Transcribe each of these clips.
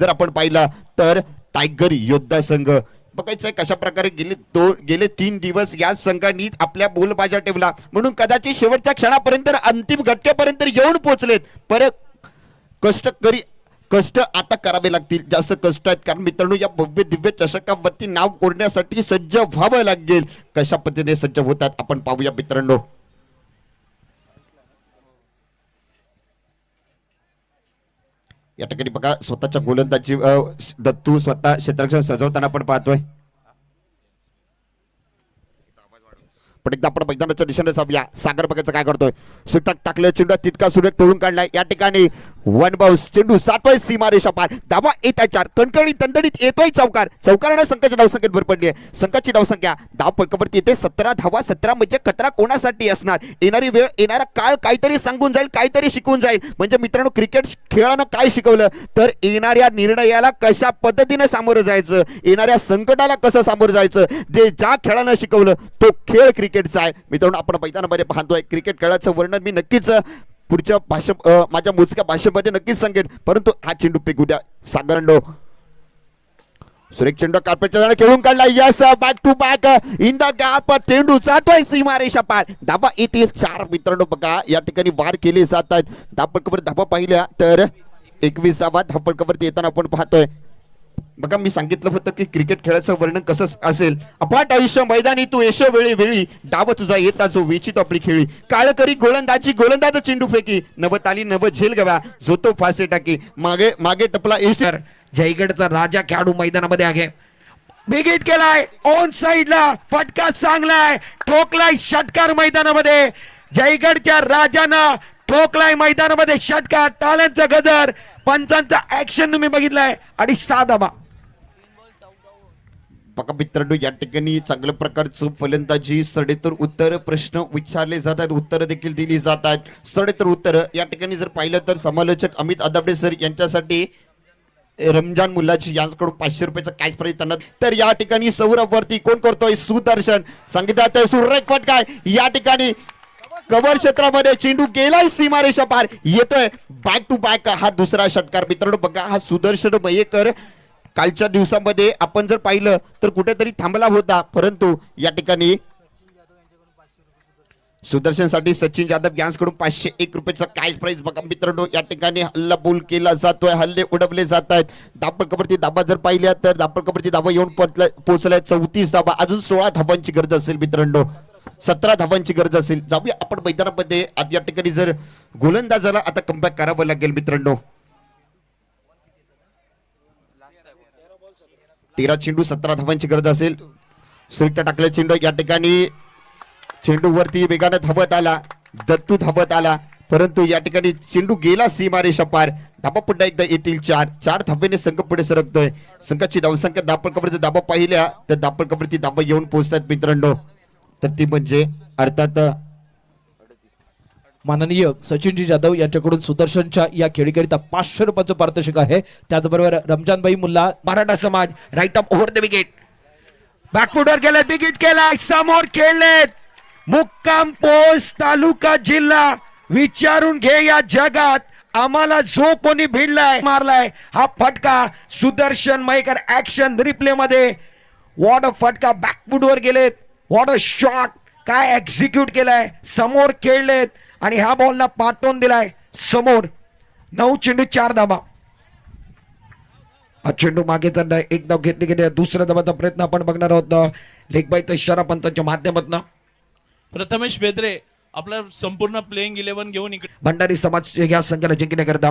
जर आपण पाहिला तर टायगर योद्धा संघ. बघायचंय कशा प्रकारे गेले दो गेले तीन दिवस या संघांनी आपल्या बोलबाजा ठेवला. म्हणून कदाचित शेवटच्या क्षणापर्यंत अंतिम घटकेपर्यंत येऊन पोहोचलेत. परत कष्ट करी कष्ट आता करावे लागतील. जास्त कष्ट आहेत. कारण मित्रांनो या भव्य दिव्य चषकावरती नाव कोरण्यासाठी सज्ज व्हावं लागेल. कशा पद्धतीने सज्ज होतात आपण पाहूया मित्रांनो. या ठिकाणी बघा स्वतःच्या गोलंदाजी दत्तू स्वतः क्षेत्ररक्षण सजवताना आपण पाहतोय. पण एकदा आपण मैदानाच्या दिशेने जाऊया. सागर बघायचं काय करतोय. सुटक टाकलं चिंडा तितका सुरेख तोडून काढलाय. या ठिकाणी वन बाउस चेंडू सातवाय सीमारेषा पार. धावा येत्या चार. कणकणी तंदडीत येतोय चौकार. चौकारानं संघाच्या धावसंख्येत भर पडली आहे. संघाची धावसंख्या धाव फलकावरती येते. सतरा धावा सतरा म्हणजे खतरा कोणासाठी असणार? येणारी वेळ येणारा काळ काहीतरी सांगून जाईल काहीतरी शिकवून जाईल. म्हणजे मित्रांनो क्रिकेट खेळानं काय शिकवलं? तर येणाऱ्या निर्णयाला कशा पद्धतीने सामोरं जायचं? येणाऱ्या संकटाला कसं सामोरं जायचं? जे ज्या खेळानं शिकवलं तो खेळ क्रिकेटचा आहे. मित्रांनो आपण मैदानामध्ये पाहतोय. क्रिकेट खेळाचं वर्णन मी नक्कीच पुढच्या भाषा माझ्या मोजक्या भाषेमध्ये नक्कीच सांगेन. परंतु हा चेंडू फेकू द्या. सागरंडो. सुरेख चेंडू कार्पेटच्या जाणे खेळून काढला. Yes back to back in the gap चेंडू जातोय सीमारेषा पार. धाबा येथील चार मित्रांनो बघा. या ठिकाणी वार केले जात आहेत धापडकवर धाबा पाहिल्या तर एकवीस धाबा धापडकवरती येताना आपण पाहतोय. बघा मी सांगितलं होतं की क्रिकेट खेळाचं वर्णन कसं असेल? अफाट आयुष्य मैदानी तू येशो वेळी वेळी डाव तुझा येता जो वेचित आपली खेळी. काळकरी गोलंदाजी गोलंदाज चेंडू फेकी. नव ताली नव झेल गव्या जो तो फासे टाकी. मागे मागे टपला एस्टर जयगडचा राजा खेळाडू मैदानामध्ये आहे. बिगिट केलाय ऑन साइडला फटका चांगलाय ठोकलाय षटकार मैदानामध्ये. जयगडच्या राजानं ठोकलाय मैदानामध्ये षटकार टाळ्यांचा गजर पंचांचा ऍक्शन तुम्ही बघितलाय. आणि सहा दबा बघा मित्रांनो या ठिकाणी चांगल्या प्रकारचं फलंदाजी सडेतर उत्तर प्रश्न विचारले जात आहेत उत्तरं देखील दिली जात आहेत सडेतर उत्तर या ठिकाणी जर पाहिलं तर समालोचक अमित अदाबडे सर यांच्यासाठी रमजान मुलाची यांच्याकडून पाचशे रुपयाचा कॅश प्राईज त्यांना. तर या ठिकाणी सौरभ वरती कोण करतोय? सुदर्शन. सांगितलं तर सुरेख फटकाय या ठिकाणी कव्हर क्षेत्रामध्ये चेंडू गेलाय सीमारेषा पार. येतोय बॅक टू बॅक हा दुसरा षटकार. मित्रांनो बघा हा सुदर्शन मयेकर कालच्या दिवसामध्ये आपण जर पाहिलं तर कुठेतरी थांबला होता. परंतु या ठिकाणी सुदर्शनसाठी सचिन जाधव यांच्याकडून पाचशे एक रुपयाचा कॅश प्राईज बघा मित्रांनो या ठिकाणी हल्ला बोल केला जातोय. हल्ले उडवले जात आहेत दापडकवरती दाबा जर पाहिल्या तर दापडकवरती दाबा येऊन पोहोचलाय पोहोचलाय चौतीस धाबा अजून सोळा धाबांची गरज असेल मित्रांनो. सतरा धाबांची गरज असेल. जाऊया आपण मैदानामध्ये. आज या ठिकाणी जर गोलंदाजाला आता कमबॅक करावं लागेल मित्रांनो. तेरा चेंडू सतरा धावांची गरज असेल. सुरक्षा टाकले चेंडू या ठिकाणी. चेंडू वरती वेगानं धावत आला. दत्तू धावत आला. परंतु या ठिकाणी चेंडू गेला सीमारेषा पार. धाबा पुन्हा एकदा येतील चार. चार धाब्याने संघ पुढे सरकतोय. संघाची धावसंख्या दापडकवरती दाबा पाहिल्या तर दापडकवरती दाबा येऊन पोहोचतात मित्रांनो. तर ती म्हणजे अर्थात माननीय सचिनजी जाधव यांच्याकडून सुदर्शनच्या या खेळीकरिता पाचशे रुपयाचं पारितोषिक आहे. त्याचबरोबर रमजानबाई मुल्ला मराठा समाज right off over the wicket बॅकफुटवर गेले बिग केलाय समोर खेळलेत. मुक्काम पोस्ट तालुका जिल्हा विचारून घे या जगात. आम्हाला जो कोणी भिडलाय मारलाय हा फटका सुदर्शन मयकर ऍक्शन रिप्ले मध्ये. वॉर्ड ऑफ फटका बॅकफुटवर गेलेत. वॉट अ शॉट काय एक्झिक्यूट केलाय? समोर खेळलेत. आणि ह्या बॉलला पाठवून दिलाय समोर. नऊ चेंडू चार धाबा हा चेंडू मागे चाललाय. एक धाव घेतली गेली. दुसऱ्या धावाचा प्रयत्न आपण बघणार आहोत. लेखबाई इशारा पंतांच्या माध्यमातून. प्रथमेश बेद्रे आपला संपूर्ण प्लेइंग इलेव्हन घेऊन इकडे. भंडारी समाज या संघाला जिंकण्याकरता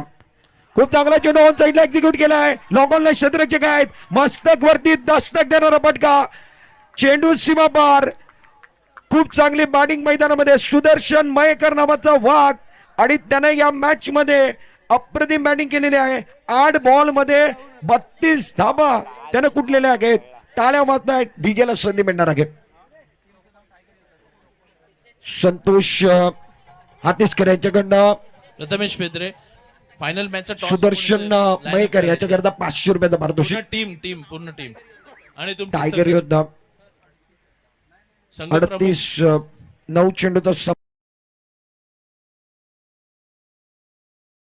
खूप चांगला चेंडू ऑन साईडला एक्झिक्यूट केलाय. लॉंगॉनला क्षेत्ररक्षक आहेत. मस्तक वरती दस्तक देणारा फटका. चेंडू सीमा पार. खूप चांगली बॅटिंग मैदानामध्ये सुदर्शन मयकर नावाचा वाघ आणि त्याने या मॅच मध्ये अप्रतिम बॅटिंग केलेली आहे. आठ बॉलमध्ये बत्तीस धाबा त्याने कुठलेल्या आहेत? टाळ्या वाजतायत डीजेला संधी मिळणार आहे. संतोष हातीसकर यांच्याकडनं प्रथमेश बेद्रे फायनल मॅचचा सुदर्शन मयेकर याच्याकरता पाचशे रुपयाचा पारितोषिक. टीम टीम पूर्ण टीम आणि टायगर योद्धा. अडतीस नऊ नऊ चेंडूचा